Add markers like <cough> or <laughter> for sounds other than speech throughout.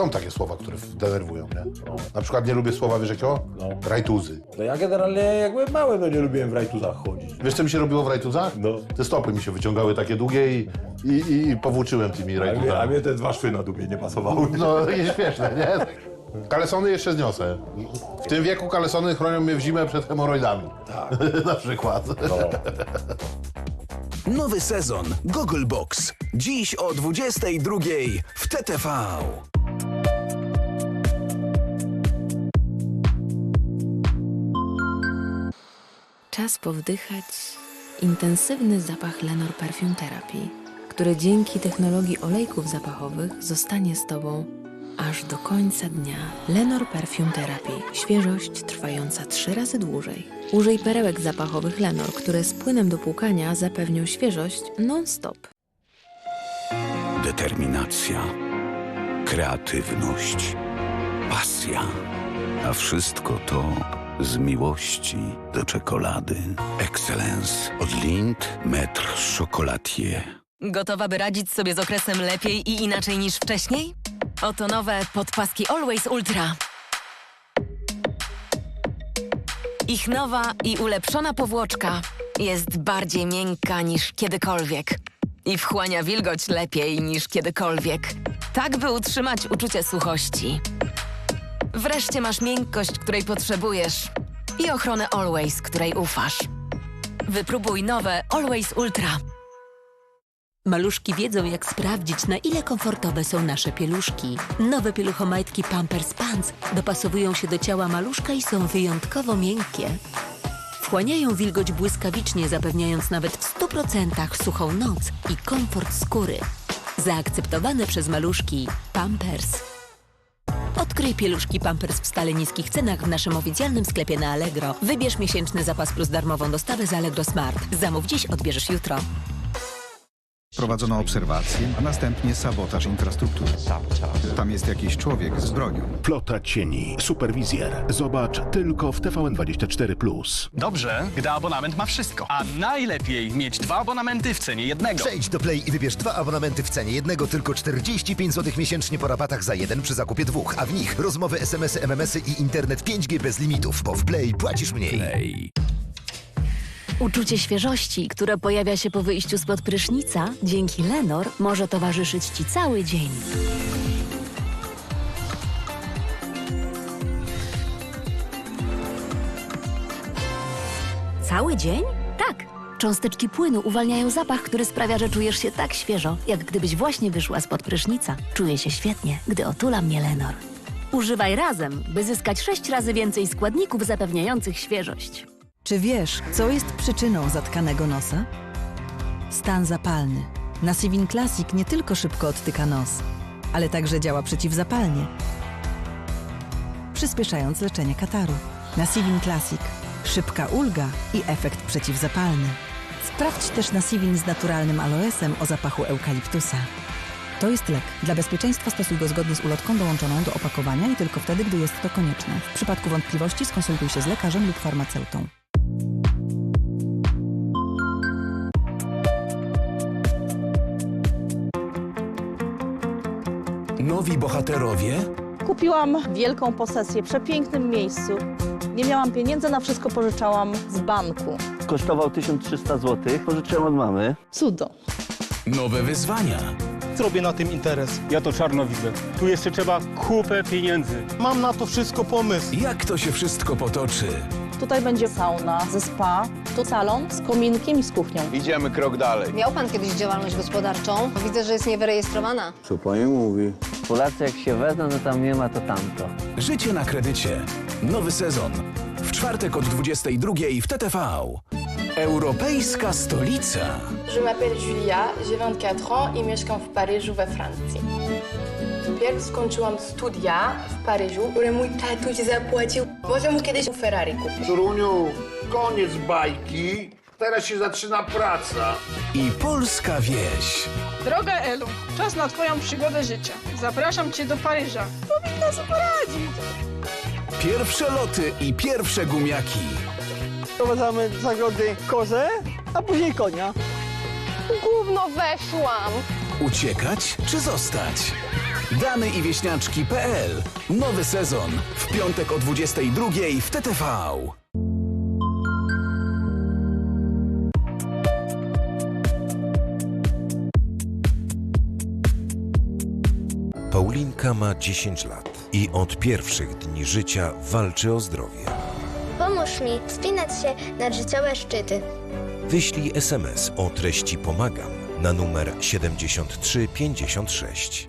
Są takie słowa, które denerwują, nie? Na przykład nie lubię słowa, wiesz jakiego? No. Rajtuzy. No ja generalnie jak byłem mały, no nie lubiłem w rajtuzach chodzić. Wiesz, co mi się robiło w rajtuzach? No. Te stopy mi się wyciągały takie długie i, i, i, i powłóczyłem tymi A mnie, a rajtuzami. mnie te dwa szwy na dupie nie pasowały. No, nieśmieszne, nie? Kalesony jeszcze zniosę. W tym wieku kalesony chronią mnie w zimę przed hemoroidami. Tak. <laughs> Na przykład. No. Nowy sezon Google Box. Dziś o 22 w TTV. Czas powdychać intensywny zapach Lenor Perfume Therapy, który dzięki technologii olejków zapachowych zostanie z Tobą aż do końca dnia. Lenor Perfume Therapy. Świeżość trwająca trzy razy dłużej. Użyj perełek zapachowych Lenor, które z płynem do płukania zapewnią świeżość non-stop. Determinacja, kreatywność, pasja. A wszystko to z miłości do czekolady. Excellence od Lind Metr Chocolatier. Gotowa, by radzić sobie z okresem lepiej i inaczej niż wcześniej? Oto nowe podpaski Always Ultra. Ich nowa i ulepszona powłoczka jest bardziej miękka niż kiedykolwiek i wchłania wilgoć lepiej niż kiedykolwiek. Tak, by utrzymać uczucie suchości. Wreszcie masz miękkość, której potrzebujesz i ochronę Always, której ufasz. Wypróbuj nowe Always Ultra. Maluszki wiedzą, jak sprawdzić, na ile komfortowe są nasze pieluszki. Nowe pieluchomajtki Pampers Pants dopasowują się do ciała maluszka i są wyjątkowo miękkie. Wchłaniają wilgoć błyskawicznie, zapewniając nawet w 100% suchą noc i komfort skóry. Zaakceptowane przez maluszki Pampers. Odkryj pieluszki Pampers w stale niskich cenach w naszym oficjalnym sklepie na Allegro. Wybierz miesięczny zapas plus darmową dostawę z Allegro Smart. Zamów dziś, odbierzesz jutro. Prowadzono obserwacje, a następnie sabotaż infrastruktury. Tam jest jakiś człowiek z bronią. Flota cieni. Superwizjer. Zobacz tylko w TVN24+. Dobrze, gdy abonament ma wszystko. A najlepiej mieć dwa abonamenty w cenie jednego. Przejdź do Play i wybierz dwa abonamenty w cenie jednego, tylko 45 zł miesięcznie po rabatach za jeden przy zakupie dwóch, a w nich rozmowy, SMS-y, MMS-y i internet 5G bez limitów, bo w Play płacisz mniej. Play. Uczucie świeżości, które pojawia się po wyjściu spod prysznica, dzięki Lenor może towarzyszyć Ci cały dzień. Cały dzień? Tak. Cząsteczki płynu uwalniają zapach, który sprawia, że czujesz się tak świeżo, jak gdybyś właśnie wyszła spod prysznica. Czuję się świetnie, gdy otula mnie Lenor. Używaj razem, by zyskać sześć razy więcej składników zapewniających świeżość. Czy wiesz, co jest przyczyną zatkanego nosa? Stan zapalny. Nasivin Classic nie tylko szybko odtyka nos, ale także działa przeciwzapalnie, przyspieszając leczenie kataru. Nasivin Classic. Szybka ulga i efekt przeciwzapalny. Sprawdź też Nasivin z naturalnym aloesem o zapachu eukaliptusa. To jest lek. Dla bezpieczeństwa stosuj go zgodnie z ulotką dołączoną do opakowania i tylko wtedy, gdy jest to konieczne. W przypadku wątpliwości skonsultuj się z lekarzem lub farmaceutą. Nowi bohaterowie? Kupiłam wielką posesję w przepięknym miejscu. Nie miałam pieniędzy, na wszystko pożyczałam z banku. Kosztował 1300 zł, pożyczyłem od mamy. Cudo. Nowe wyzwania. Zrobię na tym interes. Ja to czarno widzę. Tu jeszcze trzeba kupę pieniędzy. Mam na to wszystko pomysł. Jak to się wszystko potoczy? Tutaj będzie sauna ze spa, tu salon z kominkiem i z kuchnią. Idziemy krok dalej. Miał pan kiedyś działalność gospodarczą? Widzę, że jest niewyrejestrowana. Co pani mówi? Polacy jak się wezmą, no tam nie ma to tamto. Życie na kredycie. Nowy sezon. W czwartek od 22 w TTV. Europejska stolica. Je m'appelle Julia, j'ai 24 ans i mieszkam w Paryżu we Francji. Pierw skończyłam studia w Paryżu, które mój tatuś zapłacił. Może mu kiedyś Ferrari kupić. Turuniu, koniec bajki. Teraz się zaczyna praca. I polska wieś. Droga Elu, czas na twoją przygodę życia. Zapraszam cię do Paryża. Powinna sobie poradzić. Pierwsze loty i pierwsze gumiaki. Prowadzamy zagrody kozę, a później konia. Gówno weszłam. Uciekać czy zostać? Damy i wieśniaczki.pl. Nowy sezon. W piątek o 22 w TTV. Paulinka ma 10 lat i od pierwszych dni życia walczy o zdrowie. Pomóż mi wspinać się na życiowe szczyty. Wyślij SMS o treści Pomagam na numer 7356.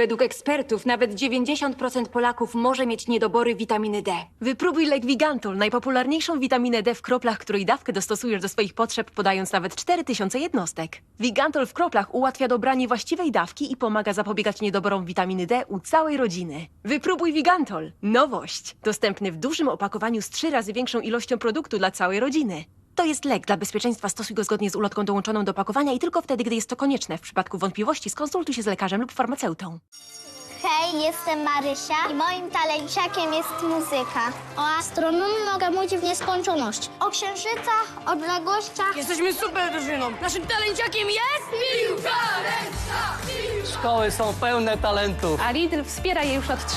Według ekspertów nawet 90% Polaków może mieć niedobory witaminy D. Wypróbuj lek Vigantol, najpopularniejszą witaminę D w kroplach, której dawkę dostosujesz do swoich potrzeb, podając nawet 4000 jednostek. Vigantol w kroplach ułatwia dobranie właściwej dawki i pomaga zapobiegać niedoborom witaminy D u całej rodziny. Wypróbuj Vigantol. Nowość. Dostępny w dużym opakowaniu z trzy razy większą ilością produktu dla całej rodziny. To jest lek. Dla bezpieczeństwa stosuj go zgodnie z ulotką dołączoną do opakowania i tylko wtedy, gdy jest to konieczne. W przypadku wątpliwości skonsultuj się z lekarzem lub farmaceutą. Hej, jestem Marysia i moim talenciakiem jest muzyka. O astronomii mogę mówić w nieskończoność. O księżycach, odległościach. Jesteśmy super drużyną. Naszym talenciakiem jest... Piłka ręczna! Szkoły są pełne talentów. A Lidl wspiera je już od